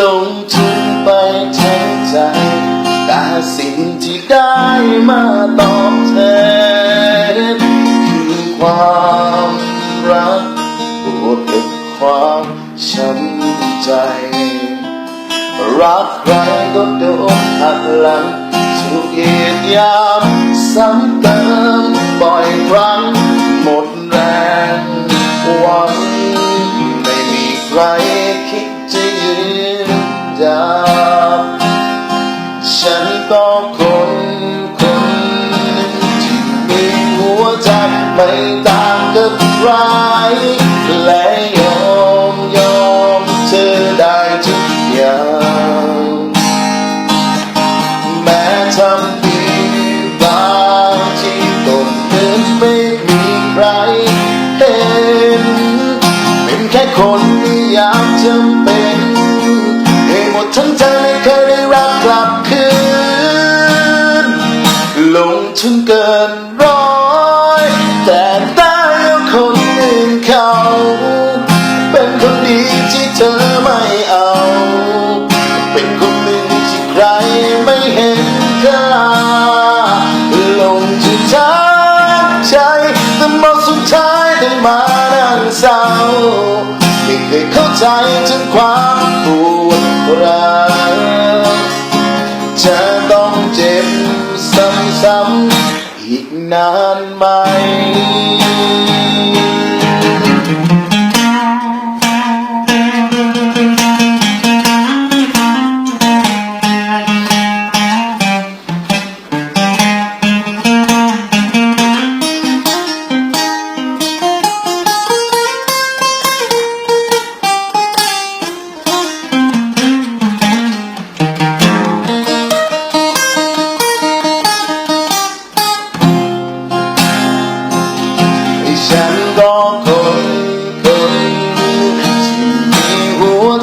ลงทุนไปทั้ใจแต่สิ่งที่ได้มาตอบแทนคือความรักบวกกับความช้ำใจ รักใครก็โดนหักหลังถูกเหยียดยามซ้ำเติมบ่อยครั้ง ไม่ต่างกับใครและยอมยอมเธอได้ทุกอย่าง แม้ทำดีบางที่ก็เหมือนไม่มีใครเห็น เป็นแค่คนที่ยามจำเป็น แต่ได้เอาคนอื่นเขา เป็นคนดีที่เธอไม่เอา เป็นคนหนึ่งที่ใครไม่เห็นค่าลงทุนทั้งใจแต่หมดสุดท้ายต้มานั่งเศร้าไม่เคยเข้าใจถึงความปวดร้าว นานไหม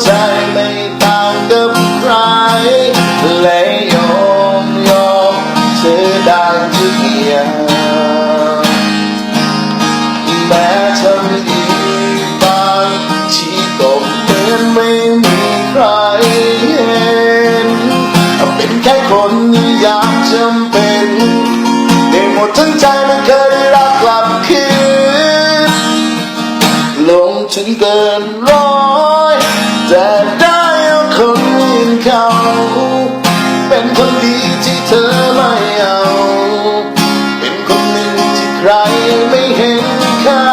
ใจไม่ต่างกับใครและยอมยอมเธอได้ทุกอย่างแม้ทำดีบางที่ก็เหมือนไม่มีใครเห็นเป็นแค่คนที่ยามจำเป็นได้หมดทั้งใจไม่เคยได้รับกลับคืนลงทุนเกินร้อย เขา เป็นคนดีที่เธอไม่เอา เป็นคนหนึ่งที่ใครไม่เห็นค่า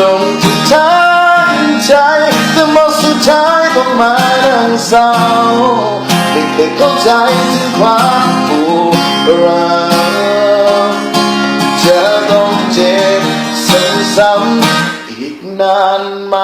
ลงทุนทั้งใจแต่มดสุดท้ายต้องมานั่งเศร้าไม่เคยเข้าใจถึงความปวดร้าวจะต้องเจ็บซ้ำๆอีกนานไหม